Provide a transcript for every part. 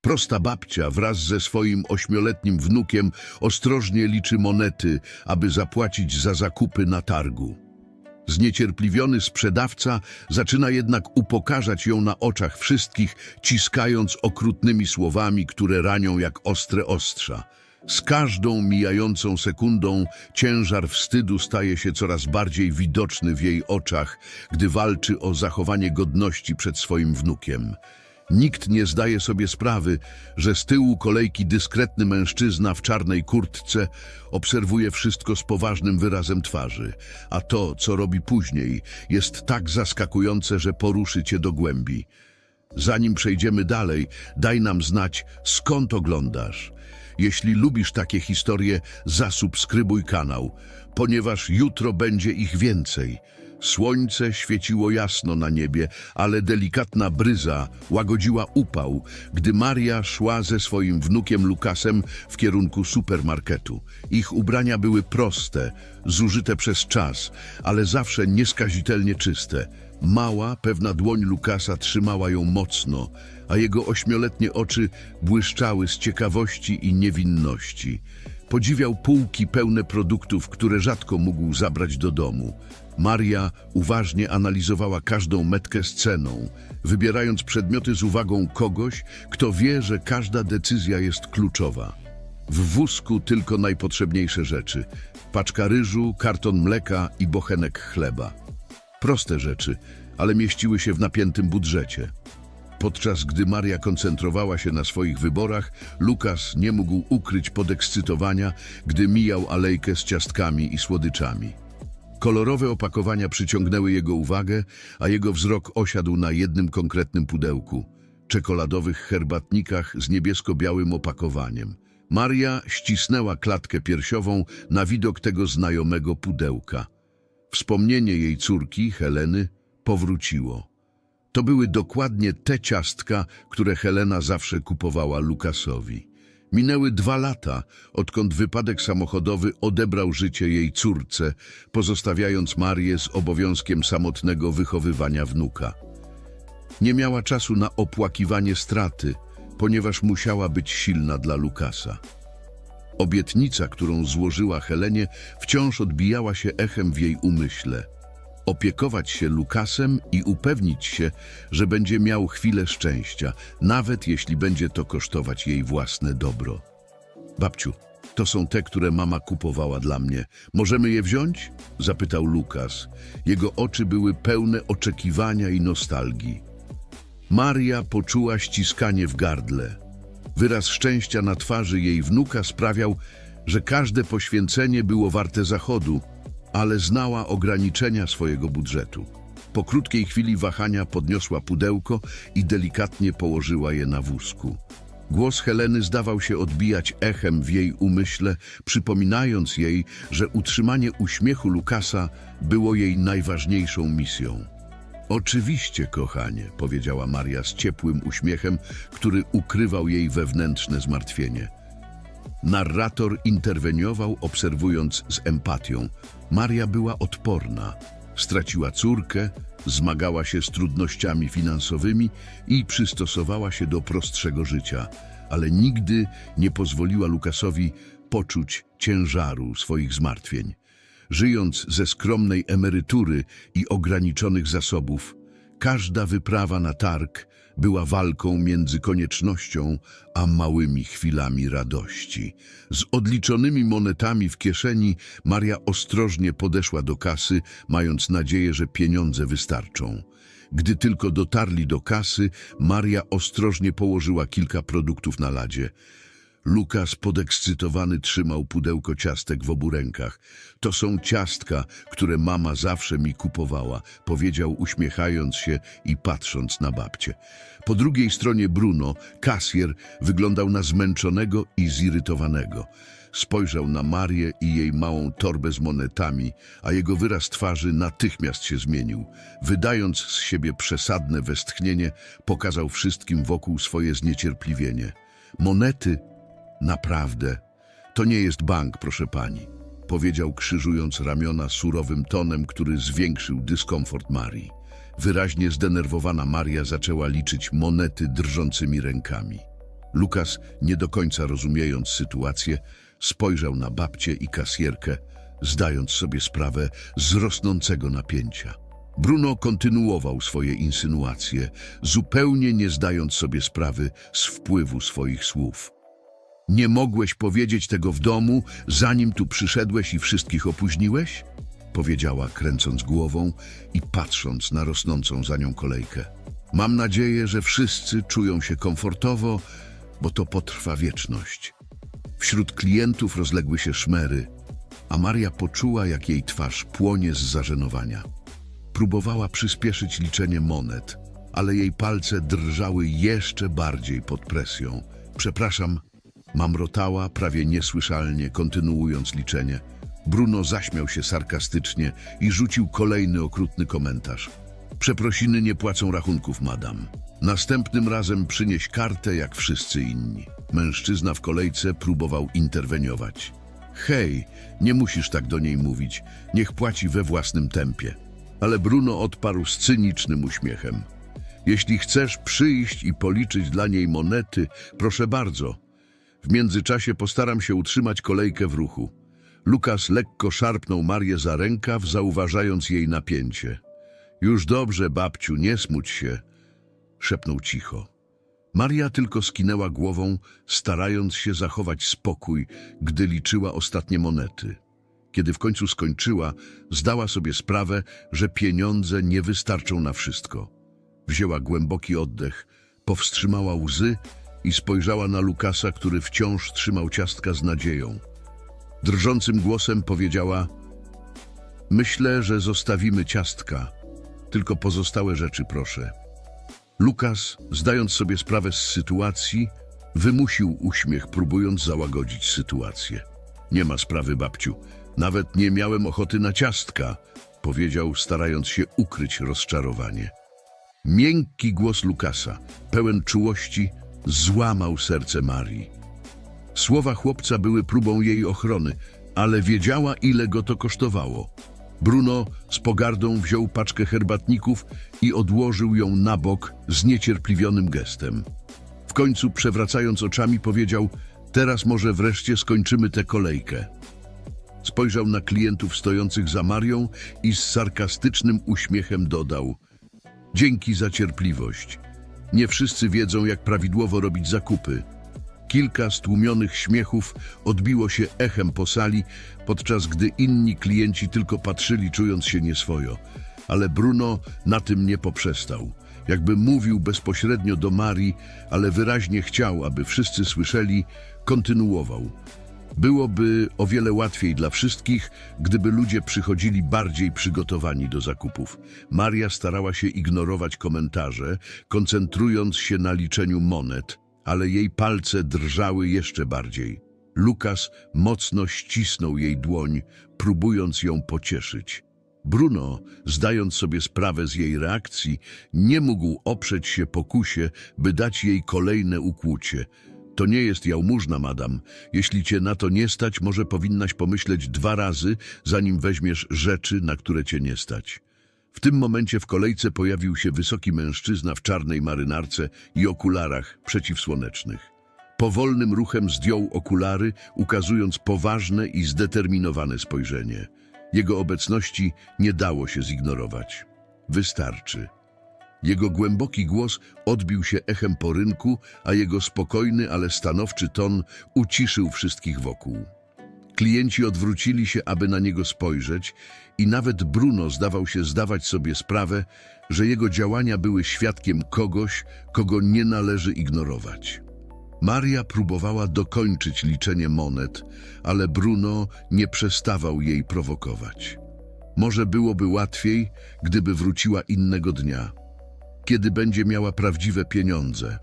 Prosta babcia wraz ze swoim ośmioletnim wnukiem ostrożnie liczy monety, aby zapłacić za zakupy na targu. Zniecierpliwiony sprzedawca zaczyna jednak upokarzać ją na oczach wszystkich, ciskając okrutnymi słowami, które ranią jak ostre ostrza. Z każdą mijającą sekundą ciężar wstydu staje się coraz bardziej widoczny w jej oczach, gdy walczy o zachowanie godności przed swoim wnukiem. Nikt nie zdaje sobie sprawy, że z tyłu kolejki dyskretny mężczyzna w czarnej kurtce obserwuje wszystko z poważnym wyrazem twarzy, a to, co robi później, jest tak zaskakujące, że poruszy cię do głębi. Zanim przejdziemy dalej, daj nam znać, skąd oglądasz. Jeśli lubisz takie historie, zasubskrybuj kanał, ponieważ jutro będzie ich więcej. Słońce świeciło jasno na niebie, ale delikatna bryza łagodziła upał, gdy Maria szła ze swoim wnukiem Lukasem w kierunku supermarketu. Ich ubrania były proste, zużyte przez czas, ale zawsze nieskazitelnie czyste. Mała, pewna dłoń Lukasa trzymała ją mocno, a jego ośmioletnie oczy błyszczały z ciekawości i niewinności. Podziwiał półki pełne produktów, które rzadko mógł zabrać do domu. Maria uważnie analizowała każdą metkę z ceną, wybierając przedmioty z uwagą kogoś, kto wie, że każda decyzja jest kluczowa. W wózku tylko najpotrzebniejsze rzeczy. Paczka ryżu, karton mleka i bochenek chleba. Proste rzeczy, ale mieściły się w napiętym budżecie. Podczas gdy Maria koncentrowała się na swoich wyborach, Lukas nie mógł ukryć podekscytowania, gdy mijał alejkę z ciastkami i słodyczami. Kolorowe opakowania przyciągnęły jego uwagę, a jego wzrok osiadł na jednym konkretnym pudełku czekoladowych herbatnikach z niebiesko-białym opakowaniem. Maria ścisnęła klatkę piersiową na widok tego znajomego pudełka. Wspomnienie jej córki, Heleny, powróciło. To były dokładnie te ciastka, które Helena zawsze kupowała Lukasowi. Minęły dwa lata, odkąd wypadek samochodowy odebrał życie jej córce, pozostawiając Marię z obowiązkiem samotnego wychowywania wnuka. Nie miała czasu na opłakiwanie straty, ponieważ musiała być silna dla Lukasa. Obietnica, którą złożyła Helenie, wciąż odbijała się echem w jej umyśle. Opiekować się Lukasem i upewnić się, że będzie miał chwilę szczęścia, nawet jeśli będzie to kosztować jej własne dobro. Babciu, to są te, które mama kupowała dla mnie. Możemy je wziąć? Zapytał Lukas. Jego oczy były pełne oczekiwania i nostalgii. Maria poczuła ściskanie w gardle. Wyraz szczęścia na twarzy jej wnuka sprawiał, że każde poświęcenie było warte zachodu, ale znała ograniczenia swojego budżetu. Po krótkiej chwili wahania podniosła pudełko i delikatnie położyła je na wózku. Głos Heleny zdawał się odbijać echem w jej umyśle, przypominając jej, że utrzymanie uśmiechu Lukasa było jej najważniejszą misją. Oczywiście, kochanie, powiedziała Maria z ciepłym uśmiechem, który ukrywał jej wewnętrzne zmartwienie. Narrator interweniował, obserwując z empatią. Maria była odporna. Straciła córkę, zmagała się z trudnościami finansowymi i przystosowała się do prostszego życia, ale nigdy nie pozwoliła Lukasowi poczuć ciężaru swoich zmartwień. Żyjąc ze skromnej emerytury i ograniczonych zasobów, każda wyprawa na targ była walką między koniecznością a małymi chwilami radości. Z odliczonymi monetami w kieszeni Maria ostrożnie podeszła do kasy, mając nadzieję, że pieniądze wystarczą. Gdy tylko dotarli do kasy, Maria ostrożnie położyła kilka produktów na ladzie. Lukas podekscytowany trzymał pudełko ciastek w obu rękach. To są ciastka, które mama zawsze mi kupowała, powiedział uśmiechając się i patrząc na babcię. Po drugiej stronie Bruno, kasjer, wyglądał na zmęczonego i zirytowanego. Spojrzał na Marię i jej małą torbę z monetami, a jego wyraz twarzy natychmiast się zmienił. Wydając z siebie przesadne westchnienie, pokazał wszystkim wokół swoje zniecierpliwienie. Monety Naprawdę, to nie jest bank, proszę pani, powiedział krzyżując ramiona surowym tonem, który zwiększył dyskomfort Marii. Wyraźnie zdenerwowana Maria zaczęła liczyć monety drżącymi rękami. Lukas, nie do końca rozumiejąc sytuację, spojrzał na babcię i kasjerkę, zdając sobie sprawę z rosnącego napięcia. Bruno kontynuował swoje insynuacje, zupełnie nie zdając sobie sprawy z wpływu swoich słów. Nie mogłeś powiedzieć tego w domu, zanim tu przyszedłeś i wszystkich opóźniłeś? Powiedziała, kręcąc głową i patrząc na rosnącą za nią kolejkę. Mam nadzieję, że wszyscy czują się komfortowo, bo to potrwa wieczność. Wśród klientów rozległy się szmery, a Maria poczuła, jak jej twarz płonie z zażenowania. Próbowała przyspieszyć liczenie monet, ale jej palce drżały jeszcze bardziej pod presją. Przepraszam, mamrotała prawie niesłyszalnie, kontynuując liczenie. Bruno zaśmiał się sarkastycznie i rzucił kolejny okrutny komentarz. Przeprosiny nie płacą rachunków, madam. Następnym razem przynieś kartę jak wszyscy inni. Mężczyzna w kolejce próbował interweniować. Hej, nie musisz tak do niej mówić. Niech płaci we własnym tempie. Ale Bruno odparł z cynicznym uśmiechem. Jeśli chcesz przyjść i policzyć dla niej monety, proszę bardzo. W międzyczasie postaram się utrzymać kolejkę w ruchu. Lukas lekko szarpnął Marię za rękaw, zauważając jej napięcie. Już dobrze, babciu, nie smuć się, szepnął cicho. Maria tylko skinęła głową, starając się zachować spokój, gdy liczyła ostatnie monety. Kiedy w końcu skończyła, zdała sobie sprawę, że pieniądze nie wystarczą na wszystko. Wzięła głęboki oddech, powstrzymała łzy i spojrzała na Lukasa, który wciąż trzymał ciastka z nadzieją. Drżącym głosem powiedziała: Myślę, że zostawimy ciastka, tylko pozostałe rzeczy proszę. Lukas, zdając sobie sprawę z sytuacji, wymusił uśmiech, próbując załagodzić sytuację. Nie ma sprawy, babciu. Nawet nie miałem ochoty na ciastka, powiedział, starając się ukryć rozczarowanie. Miękki głos Lukasa, pełen czułości, złamał serce Marii. Słowa chłopca były próbą jej ochrony, ale wiedziała, ile go to kosztowało. Bruno z pogardą wziął paczkę herbatników i odłożył ją na bok zniecierpliwionym gestem. W końcu, przewracając oczami, powiedział: Teraz może wreszcie skończymy tę kolejkę. Spojrzał na klientów stojących za Marią i z sarkastycznym uśmiechem dodał: Dzięki za cierpliwość. Nie wszyscy wiedzą, jak prawidłowo robić zakupy. Kilka stłumionych śmiechów odbiło się echem po sali, podczas gdy inni klienci tylko patrzyli, czując się nieswojo. Ale Bruno na tym nie poprzestał. Jakby mówił bezpośrednio do Marii, ale wyraźnie chciał, aby wszyscy słyszeli, kontynuował. Byłoby o wiele łatwiej dla wszystkich, gdyby ludzie przychodzili bardziej przygotowani do zakupów. Maria starała się ignorować komentarze, koncentrując się na liczeniu monet, ale jej palce drżały jeszcze bardziej. Lukas mocno ścisnął jej dłoń, próbując ją pocieszyć. Bruno, zdając sobie sprawę z jej reakcji, nie mógł oprzeć się pokusie, by dać jej kolejne ukłucie. To nie jest jałmużna, madam. Jeśli cię na to nie stać, może powinnaś pomyśleć dwa razy, zanim weźmiesz rzeczy, na które cię nie stać. W tym momencie w kolejce pojawił się wysoki mężczyzna w czarnej marynarce i okularach przeciwsłonecznych. Powolnym ruchem zdjął okulary, ukazując poważne i zdeterminowane spojrzenie. Jego obecności nie dało się zignorować. Wystarczy. Jego głęboki głos odbił się echem po rynku, a jego spokojny, ale stanowczy ton uciszył wszystkich wokół. Klienci odwrócili się, aby na niego spojrzeć i nawet Bruno zdawał się zdawać sobie sprawę, że jego działania były świadkiem kogoś, kogo nie należy ignorować. Maria próbowała dokończyć liczenie monet, ale Bruno nie przestawał jej prowokować. Może byłoby łatwiej, gdyby wróciła innego dnia, kiedy będzie miała prawdziwe pieniądze.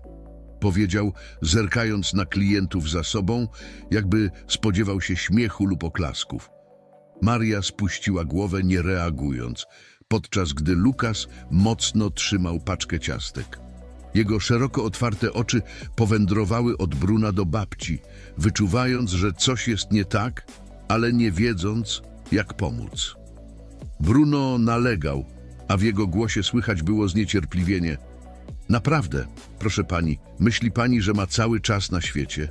Powiedział, zerkając na klientów za sobą, jakby spodziewał się śmiechu lub oklasków. Maria spuściła głowę, nie reagując, podczas gdy Lukas mocno trzymał paczkę ciastek. Jego szeroko otwarte oczy powędrowały od Bruna do babci, wyczuwając, że coś jest nie tak, ale nie wiedząc, jak pomóc. Bruno nalegał, a w jego głosie słychać było zniecierpliwienie. Naprawdę, proszę pani, myśli pani, że ma cały czas na świecie?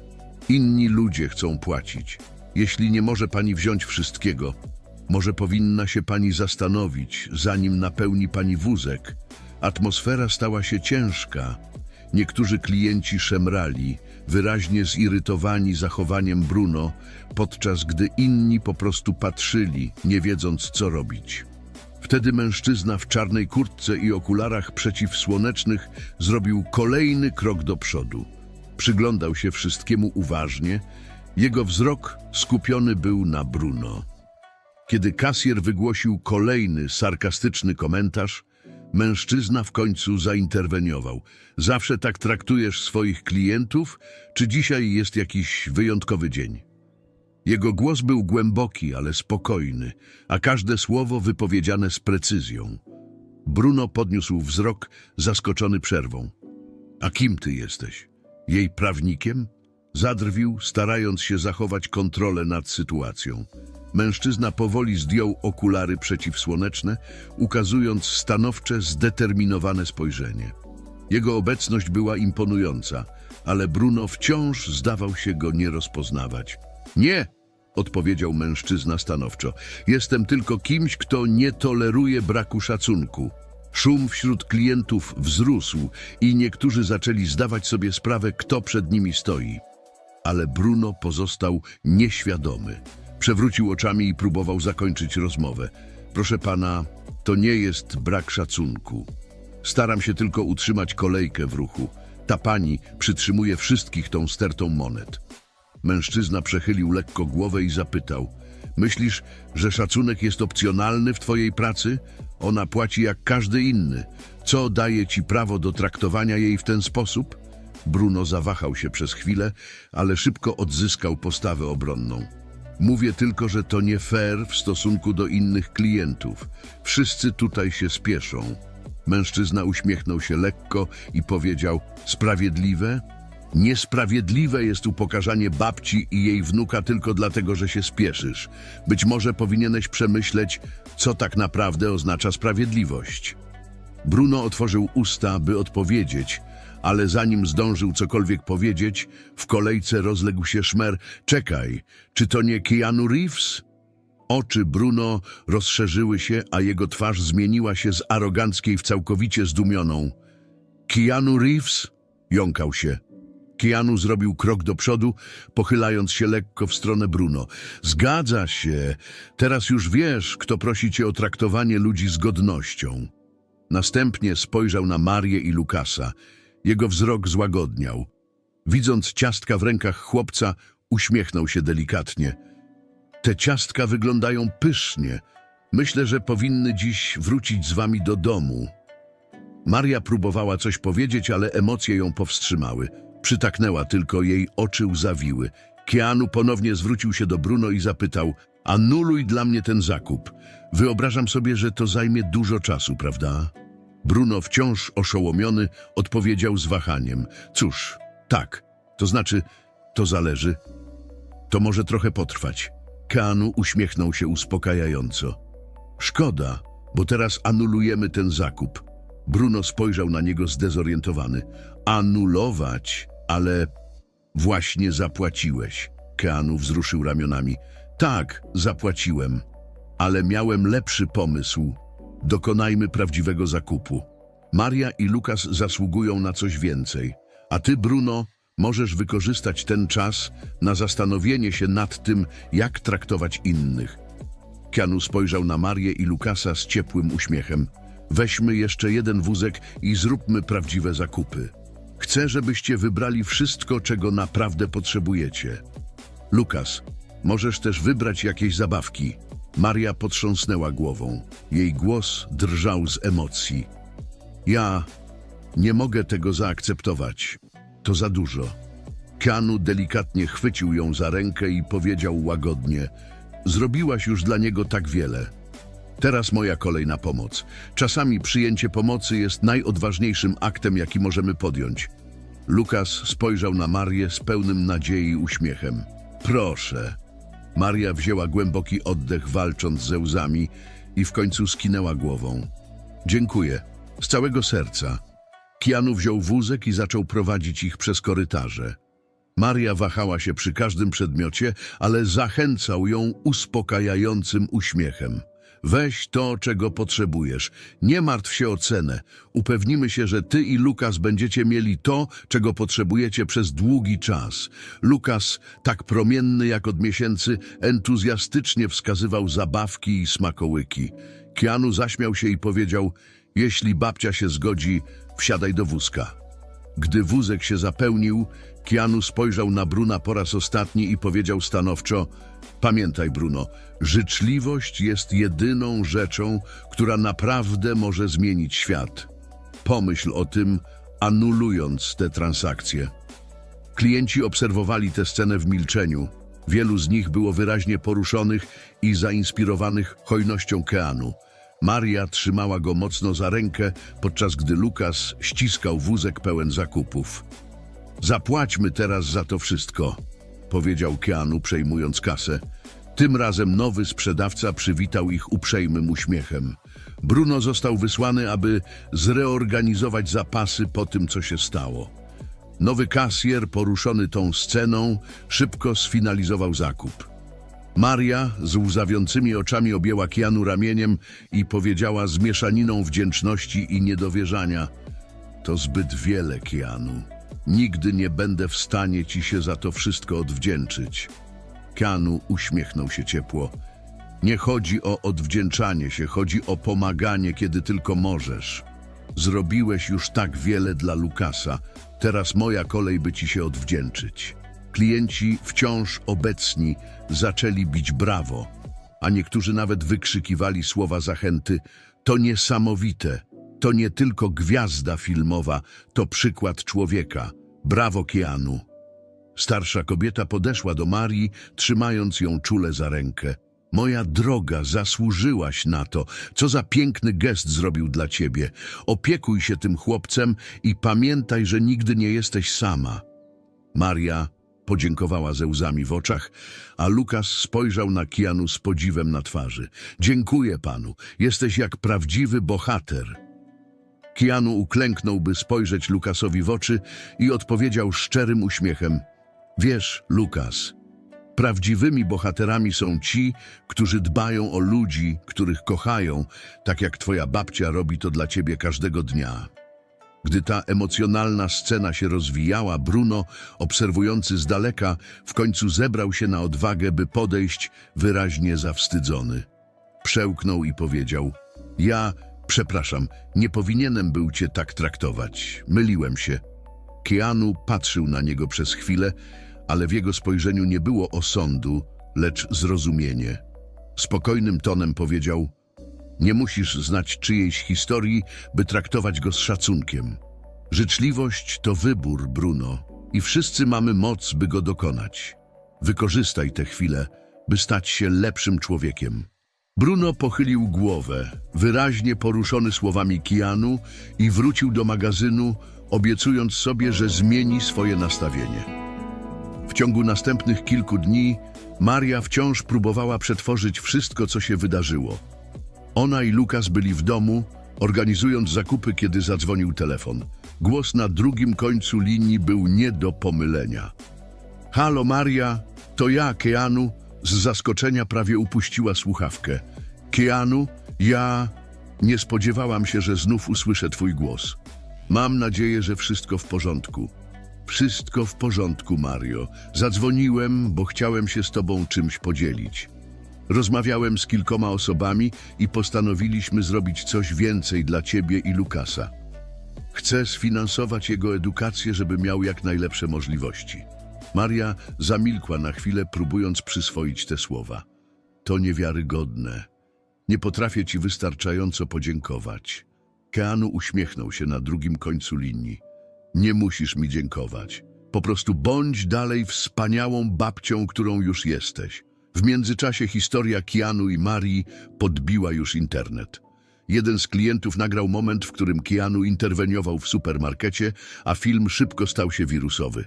Inni ludzie chcą płacić. Jeśli nie może pani wziąć wszystkiego, może powinna się pani zastanowić, zanim napełni pani wózek. Atmosfera stała się ciężka. Niektórzy klienci szemrali, wyraźnie zirytowani zachowaniem Bruno, podczas gdy inni po prostu patrzyli, nie wiedząc co robić. Wtedy mężczyzna w czarnej kurtce i okularach przeciwsłonecznych zrobił kolejny krok do przodu. Przyglądał się wszystkiemu uważnie. Jego wzrok skupiony był na Bruno. Kiedy kasjer wygłosił kolejny sarkastyczny komentarz, mężczyzna w końcu zainterweniował. Zawsze tak traktujesz swoich klientów, czy dzisiaj jest jakiś wyjątkowy dzień? Jego głos był głęboki, ale spokojny, a każde słowo wypowiedziane z precyzją. Bruno podniósł wzrok, zaskoczony przerwą. A kim ty jesteś? Jej prawnikiem? Zadrwił, starając się zachować kontrolę nad sytuacją. Mężczyzna powoli zdjął okulary przeciwsłoneczne, ukazując stanowcze, zdeterminowane spojrzenie. Jego obecność była imponująca, ale Bruno wciąż zdawał się go nie rozpoznawać. Nie, odpowiedział mężczyzna stanowczo. Jestem tylko kimś, kto nie toleruje braku szacunku. Szum wśród klientów wzrósł i niektórzy zaczęli zdawać sobie sprawę, kto przed nimi stoi. Ale Bruno pozostał nieświadomy. Przewrócił oczami i próbował zakończyć rozmowę. Proszę pana, to nie jest brak szacunku. Staram się tylko utrzymać kolejkę w ruchu. Ta pani przytrzymuje wszystkich tą stertą monet. Mężczyzna przechylił lekko głowę i zapytał: Myślisz, że szacunek jest opcjonalny w twojej pracy? Ona płaci jak każdy inny. Co daje ci prawo do traktowania jej w ten sposób? Bruno zawahał się przez chwilę, ale szybko odzyskał postawę obronną. Mówię tylko, że to nie fair w stosunku do innych klientów. Wszyscy tutaj się spieszą. Mężczyzna uśmiechnął się lekko i powiedział: Sprawiedliwe? Niesprawiedliwe jest upokarzanie babci i jej wnuka tylko dlatego, że się spieszysz. Być może powinieneś przemyśleć, co tak naprawdę oznacza sprawiedliwość. Bruno otworzył usta, by odpowiedzieć, ale zanim zdążył cokolwiek powiedzieć, w kolejce rozległ się szmer. Czekaj, czy to nie Keanu Reeves? Oczy Bruno rozszerzyły się, a jego twarz zmieniła się z aroganckiej w całkowicie zdumioną. Keanu Reeves? Jąkał się. Keanu zrobił krok do przodu, pochylając się lekko w stronę Bruno. Zgadza się. Teraz już wiesz, kto prosi cię o traktowanie ludzi z godnością. Następnie spojrzał na Marię i Lukasa. Jego wzrok złagodniał. Widząc ciastka w rękach chłopca, uśmiechnął się delikatnie. Te ciastka wyglądają pysznie. Myślę, że powinny dziś wrócić z wami do domu. Maria próbowała coś powiedzieć, ale emocje ją powstrzymały. Przytaknęła tylko, jej oczy łzawiły. Keanu ponownie zwrócił się do Bruno i zapytał: Anuluj dla mnie ten zakup. Wyobrażam sobie, że to zajmie dużo czasu, prawda? Bruno, wciąż oszołomiony, odpowiedział z wahaniem: Cóż, tak, to znaczy, to zależy. To może trochę potrwać. Keanu uśmiechnął się uspokajająco. Szkoda, bo teraz anulujemy ten zakup. Bruno spojrzał na niego zdezorientowany. Anulować? Ale właśnie zapłaciłeś. Keanu wzruszył ramionami. Tak, zapłaciłem, ale miałem lepszy pomysł. Dokonajmy prawdziwego zakupu. Maria i Lukas zasługują na coś więcej, a ty, Bruno, możesz wykorzystać ten czas na zastanowienie się nad tym, jak traktować innych. Keanu spojrzał na Marię i Lukasa z ciepłym uśmiechem. Weźmy jeszcze jeden wózek i zróbmy prawdziwe zakupy. Chcę, żebyście wybrali wszystko, czego naprawdę potrzebujecie. Lukas, możesz też wybrać jakieś zabawki. Maria potrząsnęła głową. Jej głos drżał z emocji. Ja nie mogę tego zaakceptować. To za dużo. Keanu delikatnie chwycił ją za rękę i powiedział łagodnie: Zrobiłaś już dla niego tak wiele. Teraz moja kolej na pomoc. Czasami przyjęcie pomocy jest najodważniejszym aktem, jaki możemy podjąć. Lukas spojrzał na Marię z pełnym nadziei uśmiechem. Proszę. Maria wzięła głęboki oddech, walcząc ze łzami i w końcu skinęła głową. Dziękuję. Z całego serca. Kianu wziął wózek i zaczął prowadzić ich przez korytarze. Maria wahała się przy każdym przedmiocie, ale zachęcał ją uspokajającym uśmiechem. Weź to, czego potrzebujesz. Nie martw się o cenę. Upewnimy się, że ty i Lukas będziecie mieli to, czego potrzebujecie przez długi czas. Lukas, tak promienny jak od miesięcy, entuzjastycznie wskazywał zabawki i smakołyki. Kianu zaśmiał się i powiedział, jeśli babcia się zgodzi, wsiadaj do wózka. Gdy wózek się zapełnił, Kianu spojrzał na Bruna po raz ostatni i powiedział stanowczo: Pamiętaj, Bruno, życzliwość jest jedyną rzeczą, która naprawdę może zmienić świat. Pomyśl o tym, anulując te transakcje. Klienci obserwowali tę scenę w milczeniu. Wielu z nich było wyraźnie poruszonych i zainspirowanych hojnością Keanu. Maria trzymała go mocno za rękę, podczas gdy Lukas ściskał wózek pełen zakupów. Zapłaćmy teraz za to wszystko, powiedział Keanu, przejmując kasę. Tym razem nowy sprzedawca przywitał ich uprzejmym uśmiechem. Bruno został wysłany, aby zreorganizować zapasy po tym, co się stało. Nowy kasjer, poruszony tą sceną, szybko sfinalizował zakup. Maria z łzawiącymi oczami objęła Kianu ramieniem i powiedziała z mieszaniną wdzięczności i niedowierzania To zbyt wiele, Kianu. Nigdy nie będę w stanie ci się za to wszystko odwdzięczyć. Kianu uśmiechnął się ciepło. Nie chodzi o odwdzięczanie się, chodzi o pomaganie, kiedy tylko możesz. Zrobiłeś już tak wiele dla Lukasa, teraz moja kolej, by ci się odwdzięczyć. Klienci wciąż obecni zaczęli bić brawo, a niektórzy nawet wykrzykiwali słowa zachęty. To niesamowite, to nie tylko gwiazda filmowa, to przykład człowieka. Brawo, Kianu. Starsza kobieta podeszła do Marii, trzymając ją czule za rękę. Moja droga, zasłużyłaś na to. Co za piękny gest zrobił dla ciebie. Opiekuj się tym chłopcem i pamiętaj, że nigdy nie jesteś sama. Maria podziękowała ze łzami w oczach, a Lukas spojrzał na Kianu z podziwem na twarzy. Dziękuję panu, jesteś jak prawdziwy bohater. Kianu uklęknął, by spojrzeć Lukasowi w oczy i odpowiedział szczerym uśmiechem. Wiesz, Lukas, prawdziwymi bohaterami są ci, którzy dbają o ludzi, których kochają, tak jak twoja babcia robi to dla ciebie każdego dnia. Gdy ta emocjonalna scena się rozwijała, Bruno, obserwujący z daleka, w końcu zebrał się na odwagę, by podejść wyraźnie zawstydzony. Przełknął i powiedział: Ja, przepraszam, nie powinienem był cię tak traktować. Myliłem się. Keanu patrzył na niego przez chwilę, ale w jego spojrzeniu nie było osądu, lecz zrozumienie. Spokojnym tonem powiedział: Nie musisz znać czyjejś historii, by traktować go z szacunkiem. Życzliwość to wybór, Bruno, i wszyscy mamy moc, by go dokonać. Wykorzystaj tę chwilę, by stać się lepszym człowiekiem. Bruno pochylił głowę, wyraźnie poruszony słowami Kianu i wrócił do magazynu, obiecując sobie, że zmieni swoje nastawienie. W ciągu następnych kilku dni Maria wciąż próbowała przetworzyć wszystko, co się wydarzyło. Ona i Lukas byli w domu, organizując zakupy, kiedy zadzwonił telefon. Głos na drugim końcu linii był nie do pomylenia. Halo Maria, to ja, Keanu. Z zaskoczenia prawie upuściła słuchawkę. Keanu, ja nie spodziewałam się, że znów usłyszę twój głos. Mam nadzieję, że wszystko w porządku. Wszystko w porządku, Mario. Zadzwoniłem, bo chciałem się z tobą czymś podzielić. Rozmawiałem z kilkoma osobami i postanowiliśmy zrobić coś więcej dla ciebie i Lukasa. Chcę sfinansować jego edukację, żeby miał jak najlepsze możliwości. Maria zamilkła na chwilę, próbując przyswoić te słowa. To niewiarygodne. Nie potrafię ci wystarczająco podziękować. Keanu uśmiechnął się na drugim końcu linii. Nie musisz mi dziękować. Po prostu bądź dalej wspaniałą babcią, którą już jesteś. W międzyczasie historia Kianu i Marii podbiła już internet. Jeden z klientów nagrał moment, w którym Keanu interweniował w supermarkecie, a film szybko stał się wirusowy.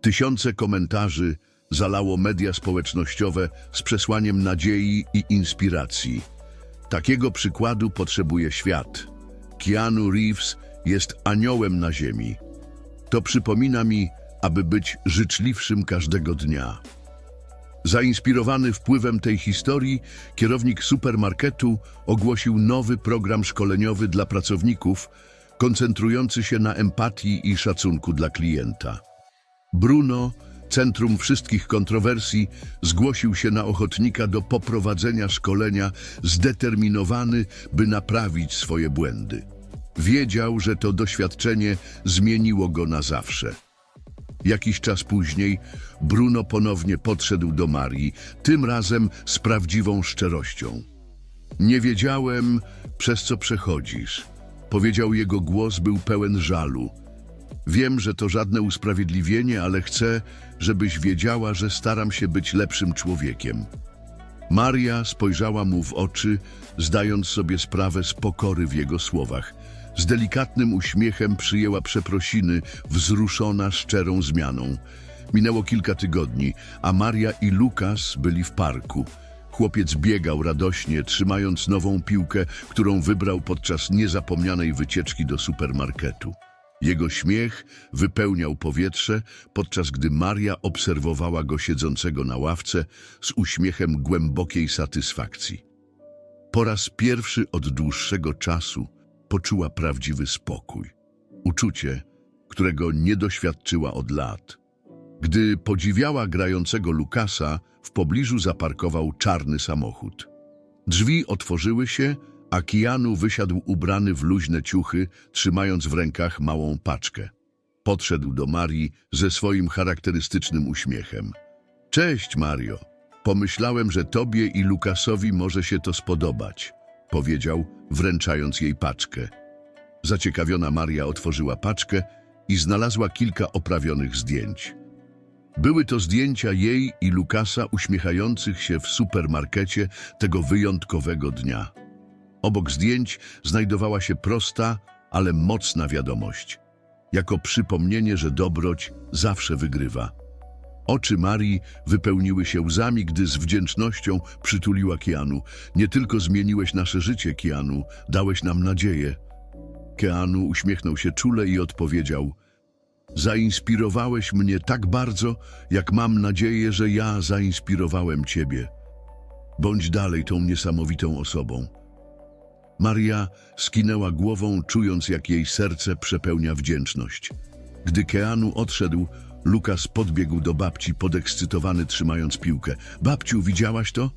Tysiące komentarzy zalało media społecznościowe z przesłaniem nadziei i inspiracji. Takiego przykładu potrzebuje świat. Keanu Reeves jest aniołem na ziemi. To przypomina mi, aby być życzliwszym każdego dnia. Zainspirowany wpływem tej historii, kierownik supermarketu ogłosił nowy program szkoleniowy dla pracowników, koncentrujący się na empatii i szacunku dla klienta. Bruno, centrum wszystkich kontrowersji, zgłosił się na ochotnika do poprowadzenia szkolenia, zdeterminowany, by naprawić swoje błędy. Wiedział, że to doświadczenie zmieniło go na zawsze. Jakiś czas później Bruno ponownie podszedł do Marii, tym razem z prawdziwą szczerością. Nie wiedziałem, przez co przechodzisz. Powiedział jego głos, był pełen żalu. Wiem, że to żadne usprawiedliwienie, ale chcę, żebyś wiedziała, że staram się być lepszym człowiekiem. Maria spojrzała mu w oczy, zdając sobie sprawę z pokory w jego słowach. Z delikatnym uśmiechem przyjęła przeprosiny, wzruszona szczerą zmianą. Minęło kilka tygodni, a Maria i Lukas byli w parku. Chłopiec biegał radośnie, trzymając nową piłkę, którą wybrał podczas niezapomnianej wycieczki do supermarketu. Jego śmiech wypełniał powietrze, podczas gdy Maria obserwowała go siedzącego na ławce z uśmiechem głębokiej satysfakcji. Po raz pierwszy od dłuższego czasu poczuła prawdziwy spokój. Uczucie, którego nie doświadczyła od lat. Gdy podziwiała grającego Lukasa, w pobliżu zaparkował czarny samochód. Drzwi otworzyły się, a Kianu wysiadł ubrany w luźne ciuchy, trzymając w rękach małą paczkę. Podszedł do Marii ze swoim charakterystycznym uśmiechem. Cześć, Mario. Pomyślałem, że tobie i Lukasowi może się to spodobać, powiedział, wręczając jej paczkę. Zaciekawiona Maria otworzyła paczkę i znalazła kilka oprawionych zdjęć. Były to zdjęcia jej i Lukasa uśmiechających się w supermarkecie tego wyjątkowego dnia. Obok zdjęć znajdowała się prosta, ale mocna wiadomość. Jako przypomnienie, że dobroć zawsze wygrywa. Oczy Marii wypełniły się łzami, gdy z wdzięcznością przytuliła Kianu. Nie tylko zmieniłeś nasze życie, Kianu, dałeś nam nadzieję. Keanu uśmiechnął się czule i odpowiedział Zainspirowałeś mnie tak bardzo, jak mam nadzieję, że ja zainspirowałem Ciebie. Bądź dalej tą niesamowitą osobą. Maria skinęła głową, czując, jak jej serce przepełnia wdzięczność. Gdy Keanu odszedł, Lukas podbiegł do babci, podekscytowany, trzymając piłkę. Babciu, widziałaś to?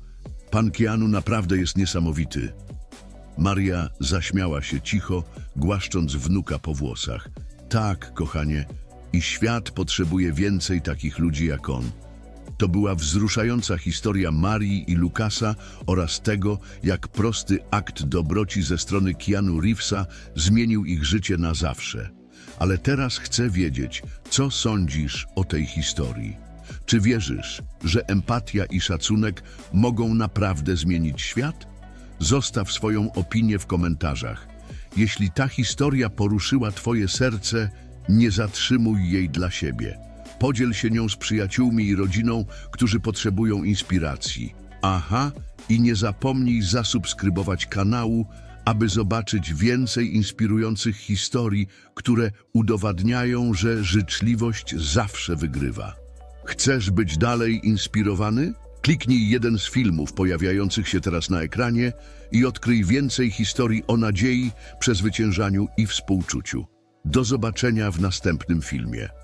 Pan Keanu naprawdę jest niesamowity. Maria zaśmiała się cicho, głaszcząc wnuka po włosach. Tak, kochanie, i świat potrzebuje więcej takich ludzi jak on. To była wzruszająca historia Marii i Lukasa oraz tego, jak prosty akt dobroci ze strony Keanu Reevesa zmienił ich życie na zawsze. Ale teraz chcę wiedzieć, co sądzisz o tej historii. Czy wierzysz, że empatia i szacunek mogą naprawdę zmienić świat? Zostaw swoją opinię w komentarzach. Jeśli ta historia poruszyła Twoje serce, nie zatrzymuj jej dla siebie. Podziel się nią z przyjaciółmi i rodziną, którzy potrzebują inspiracji. Aha, i nie zapomnij zasubskrybować kanału, aby zobaczyć więcej inspirujących historii, które udowadniają, że życzliwość zawsze wygrywa. Chcesz być dalej inspirowany? Kliknij jeden z filmów pojawiających się teraz na ekranie i odkryj więcej historii o nadziei, przezwyciężaniu i współczuciu. Do zobaczenia w następnym filmie.